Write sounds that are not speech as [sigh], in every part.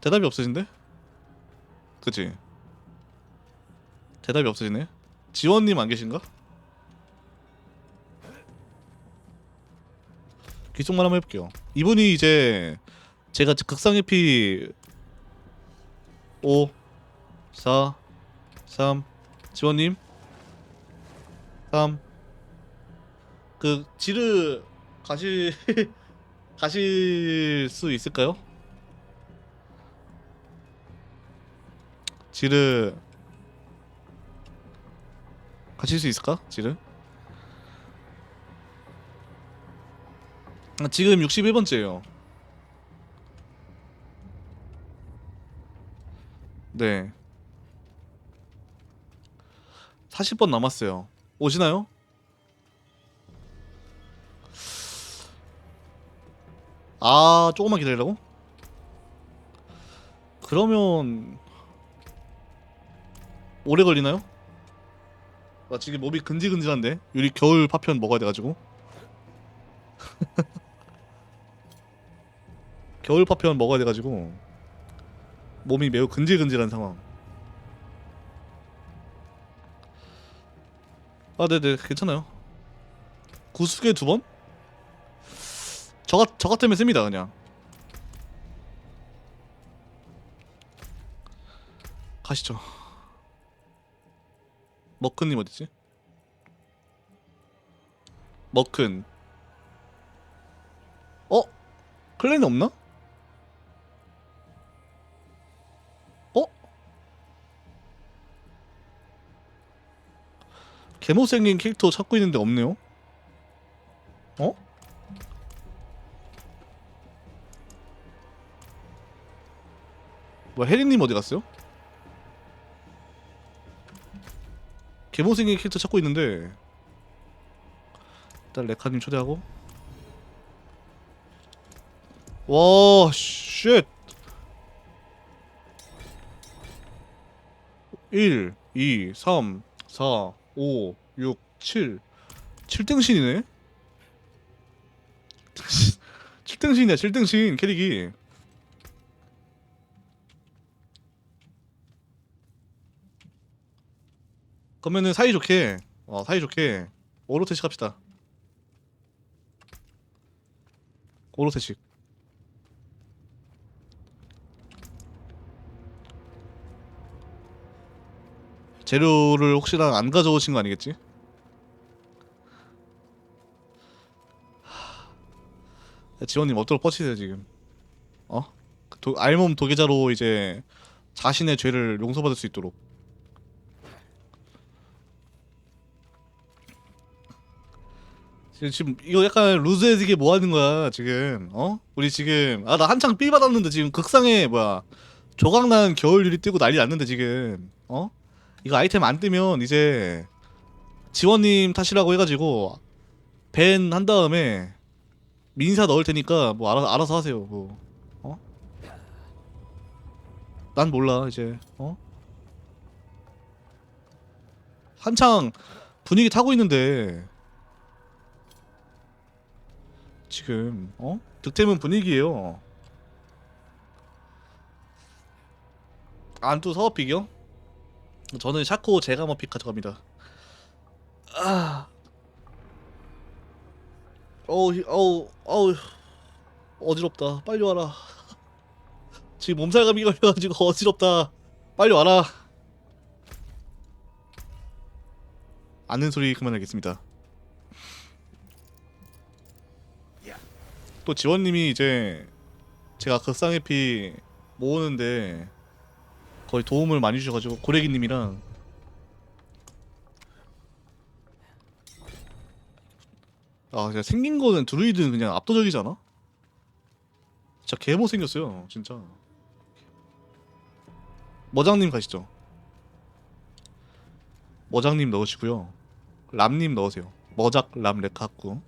대답이 없어진대? 그치? 대답이 없어지네? 지원님 안 계신가? 귀속말 한번 해볼게요 이분이 이제 제가 극상 해피 5 4 3 지원님 3 그 지르 가실 [laughs] 가실 수 있을까요? 지르 가실 수 있을까? 지르? 아, 지금 61번째예요. 네. 40번 남았어요. 오시나요? 아, 조금만 기다리라고? 그러면 오래 걸리나요? 나 지금 몸이 근질근질한데? 유리 겨울 파편 먹어야 돼가지고. [laughs] 겨울 파편 먹어야 돼가지고 몸이 매우 근질근질한 상황. 아 네네 괜찮아요. 구수계 두 번? 저, 같- 저 같으면 씁니다 그냥. 가시죠 머큰님 어디지? 머큰 어? 클랜이 없나? 어? 개못생긴 캐릭터 찾고 있는데 없네요? 어? 뭐 혜리님 어디 갔어요? 개못생긴 캐릭터 찾고 있는데 일단 레카님 초대하고. 와 쉣. 1 2 3 4 5 6 7 7등신이네? 7등신이야 7등신 캐릭이 그러면은 사이좋게 어 사이좋게 오로테식 합시다 오로테식 재료를 혹시나 안 가져오신 거 아니겠지? 하... 지원님 어떻게 뻗치세요 지금? 어? 그 도, 알몸 도계자로 이제 자신의 죄를 용서받을 수 있도록 지금, 이거 약간 루즈해지게 뭐 하는 거야 지금 어? 우리 지금 아 나 한창 삘 받았는데 지금 극상에 뭐야 조각난 겨울 유리 뜨고 난리 났는데 지금 어? 이거 아이템 안 뜨면 이제 지원님 탓이라고 해가지고 밴 한 다음에 민사 넣을 테니까 뭐 알아, 알아서 하세요 뭐 어? 난 몰라 이제 어? 한창 분위기 타고 있는데 지금 어? 득템은 분위기예요 안또 사업 픽이요? 저는 샤코 제가 머픽 가져갑니다. 아, 어우, 히- 어우, 어우, 어지럽다. 빨리 와라. 지금 몸살감이 걸려가지고 [laughs] 어지럽다. 빨리 와라. 아는 소리 그만하겠습니다. 또 지원님이 이제 제가 극상해피 모으는데 거의 도움을 많이 주셔가지고 고래기님이랑 아 진짜 생긴 거는 드루이드는 그냥 압도적이잖아. 진짜 개 못생겼어요 진짜. 머장님 가시죠. 머장님 넣으시고요. 람님 넣으세요. 머작 람 레카쿠.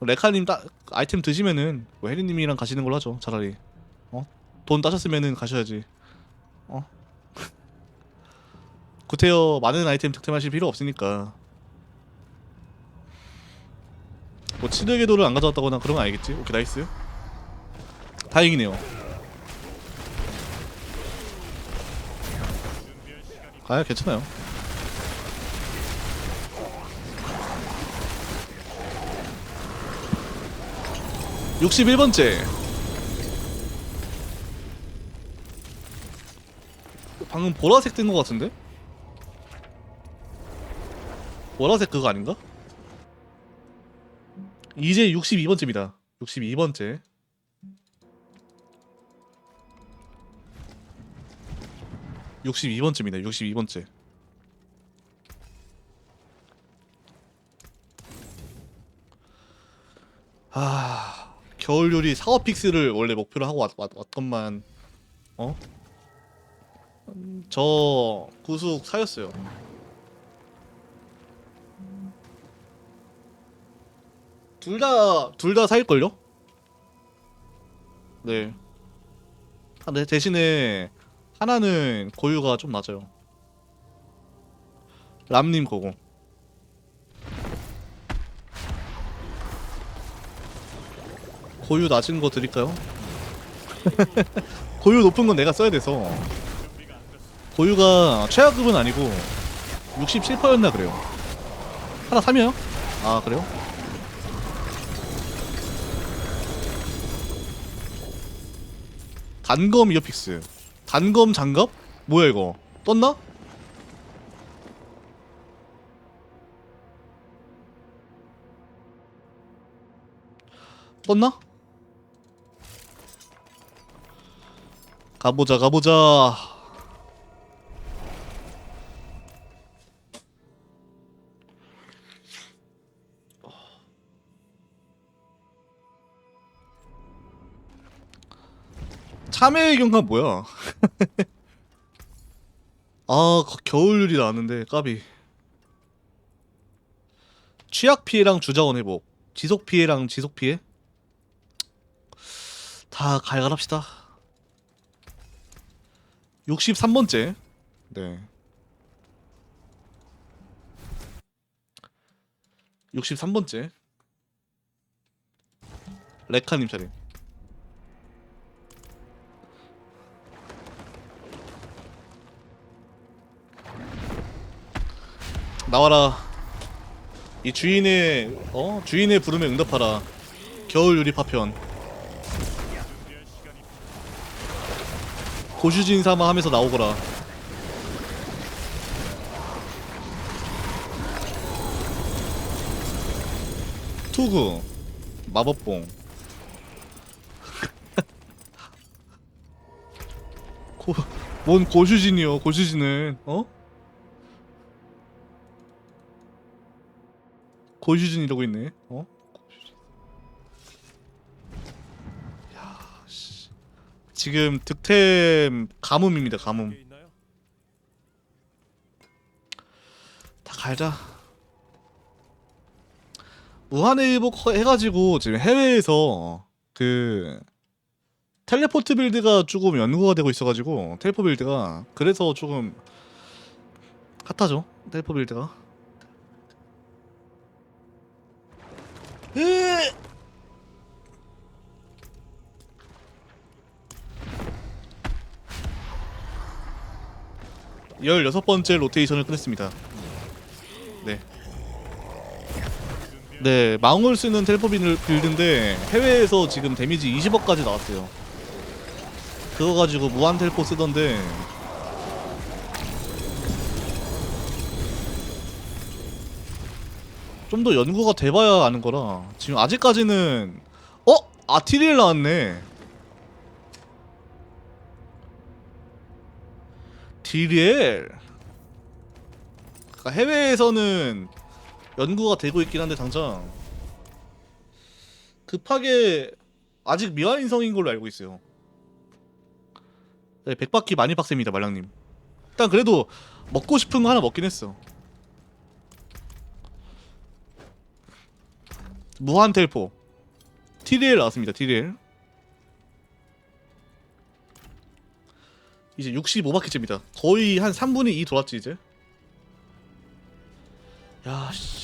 레카님 딱 아이템 드시면은 뭐 혜리님이랑 가시는 걸로 하죠 차라리. 돈 따셨으면은 가셔야지. 어? [laughs] 구태여 많은 아이템 득템하실 필요 없으니까. 뭐 치료의 궤도를 안 가져왔다거나 그런 건 아니겠지? 오케이 나이스. 다행이네요. 아 괜찮아요. 61번째. 방금 보라색 된것 같은데? 보라색 그거 아닌가? 이제 62번째입니다. 62번째. 육십이 번째입니다 62번째. 아, 겨울 요리 사업 픽스를 원래 목표로 하고 왔, 왔, 왔건만 어? 음, 저 구숙 사였어요. 둘 다 둘 다 사일걸요? 네. 아, 네 대신에 하나는 고유가 좀 낮아요. 람님 거고. 고유 낮은 거 드릴까요? [laughs] 고유 높은 건 내가 써야 돼서. 고유가 최하급은 아니고 67%였나 그래요. 하나 사면? 아 그래요? 단검 이어픽스. 단검 장갑? 뭐야 이거? 떴나? 떴나? 가보자 가보자. 참외의 경가 뭐야? [laughs] 아 거- 겨울률이 나왔는데 까비. 취약 피해랑 주자원 회복. 지속 피해랑 지속 피해? 다 갈갈합시다 63번째. 네. 63번째. 레카님 차례. 나와라. 이 주인의 어? 주인의 부름에 응답하라. 겨울 유리 파편 고슈진 삼아 하면서 나오거라 투구 마법봉 [laughs] 고, 뭔 고슈진이요 고슈진은 어? 고슈진 이러고 있네 어? 지금 득템 가뭄입니다 가뭄? 다 갈자. 무한의 회복 해가지고 지금 해외에서 그 텔레포트 빌드가 조금 연구가 되고 있어가지고 텔포 빌드가 그래서 조금 핫하죠 텔포 빌드가. 으! 열여섯 번째 로테이션을 끝냈습니다. 네. 네, 망울 쓰는 텔포 빌- 빌드인데 해외에서 지금 데미지 20억까지 나왔어요. 그거 가지고 무한 텔포 쓰던데 좀 더 연구가 돼봐야 아는 거라 지금 아직까지는 어? 아티리엘 나왔네 디리엘 그러니까 해외에서는 연구가 되고 있긴 한데 당장 급하게 아직 미완인성인 걸로 알고 있어요. 네, 백바퀴 많이 빡셉니다, 말랑님. 일단 그래도 먹고 싶은 거 하나 먹긴 했어. 무한 텔포. TDL 나왔습니다, TDL. 이제 65바퀴째입니다. 거의 한 3분의 2 돌았지, 이제. 야, 씨.